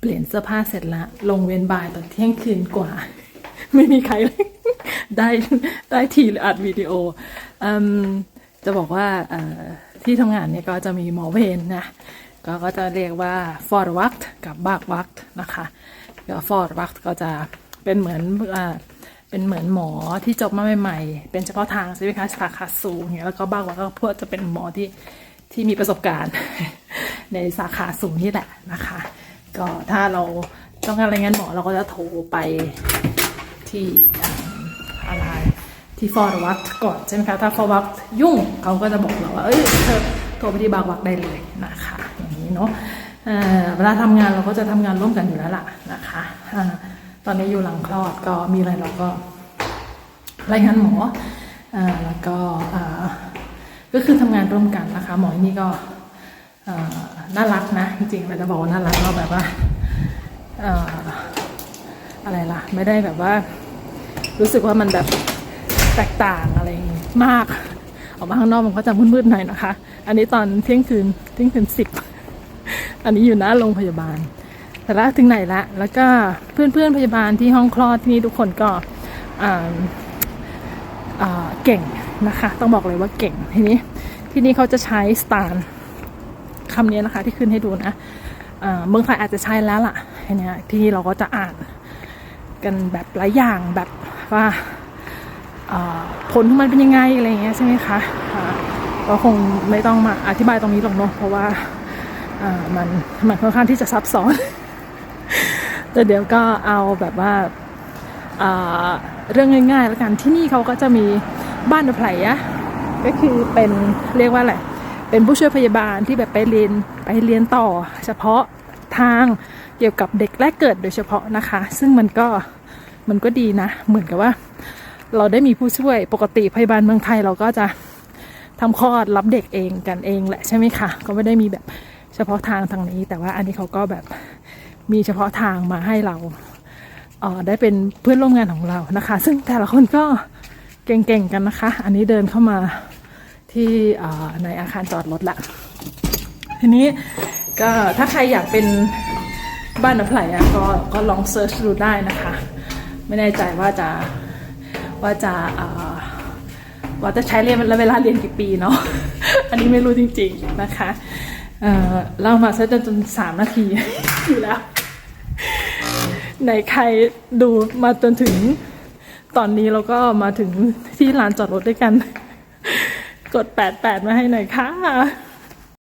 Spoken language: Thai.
เปลี่ยนเสื้อผ้าเสร็จละ ลงเวรบ่ายตอนเที่ยงคืนกว่า ไม่มีใครเลย ได้ได้ทีหรืออัดวิดีโออืมจะบอกว่าที่ทำงานเนี่ยก็จะมีหมอเวรนะก็ก็จะเรียกว่าฟอร์วักกับบากวักนะคะก็ฟอร์วักก็จะเป็นเหมือนอเป็นเหมือนหมอที่จบมาใหม่ๆ เป็นเฉพาะทางใช่ไหมคะสาขาสูงอย่างเงี้ยแล้วก็บากวักก็พวกจะเป็นหมอที่ที่มีประสบการณ์ ในสาขาสูงนี่แหละนะคะ ก็ถ้าเราต้องการรายงานหมอเราก็จะโทรไปที่อะไรที่ฟอร์วัตก่อนใช่ไหมคะ ถ้าฟอร์วัตยุ่งเขาก็จะบอกเราว่า เอ้ยเธอโทรไปที่บางวักได้เลยนะคะอย่างนี้เนาะเวลาทำงานเราก็จะทำงานร่วมกันอยู่แล้วล่ะนะคะอ่าตอนนี้อยู่หลังคลอดก็มีอะไรเราก็รายงานหมออแล้วก็ก็คือทำงานร่วมกันนะคะ หมอที่นี่ก็ น่ารักนะ จริงๆเราจะบอกว่าน่ารักเราแบบว่าอะไรล่ะ ไม่ได้แบบว่า รู้สึกว่ามันแบบแตกต่างอะไรมาก ออกมาข้างนอกมันก็จะมืดๆหน่อยนะคะ อันนี้ตอนเที่ยงคืนเที่ยงคืนสิบอันนี้อยู่หน้าโรงพยาบาล แต่ละถึงไหนละ แล้วก็เพื่อนๆพยาบาลที่ห้องคลอดที่นี่ทุกคนก็เก่งนะคะ ต้องบอกเลยว่าเก่งทีนี้ที่นี่เขาจะใช้สตาร์ คำนี้นะคะ ที่ขึ้นให้ดูนะเมืองไทยอาจจะใช้แล้วล่ะทีเนี้ยที่นี่เราก็จะอ่านกันแบบหลายอย่างแบบว่าผลของมันเป็นยังไงอะไรเงี้ยใช่ไหมคะก็คงไม่ต้องมาอธิบายตรงนี้หรอกเนาะเพราะว่ามันมันค่อนข้างที่จะซับซ้อน แต่เดี๋ยวก็เอาแบบว่าเรื่องง่ายๆแล้วกันที่นี่เขาก็จะมีบ้านแผลอะก็คือเป็นเรียกว่าอะไร เป็นผู้ช่วยพยาบาลที่แบบไปเรียนไปเรียนต่อ เฉพาะทางเกี่ยวกับเด็กแรกเกิดโดยเฉพาะนะคะ ซึ่งมันก็มันก็ดีนะ เหมือนกับว่า เราได้มีผู้ช่วยปกติพยาบาลเมืองไทยเราก็จะทำคลอดรับเด็กเองกันเองแหละใช่ไหมคะก็ไม่ได้มีแบบเฉพาะทางทางนี้ แต่ว่าอันนี้เขาก็แบบมีเฉพาะทางมาให้เราเออได้เป็นเพื่อนร่วมงานของเรานะคะ ซึ่งแต่ละคนก็เก่งๆกันนะคะ อันนี้เดินเข้ามา ที่ในอาคารจอดรถละ ทีนี้ก็ถ้าใครอยากเป็นบ้านน้ำไผ่อะก็ก็ลองเซิร์ชดูได้นะคะ ไม่แน่ใจว่าจะว่าจะว่าจะใช้เรียนเวลาเรียนกี่ปีเนาะ อันนี้ไม่รู้จริงๆนะคะเอ่อเล่ามาซะจนจนสามนาทีอยู่แล้วไหนใครดูมาจนถึงตอนนี้เราก็มาถึงที่ลานจอดรถด้วยกัน กด 88 มาให้หน่อยค่ะ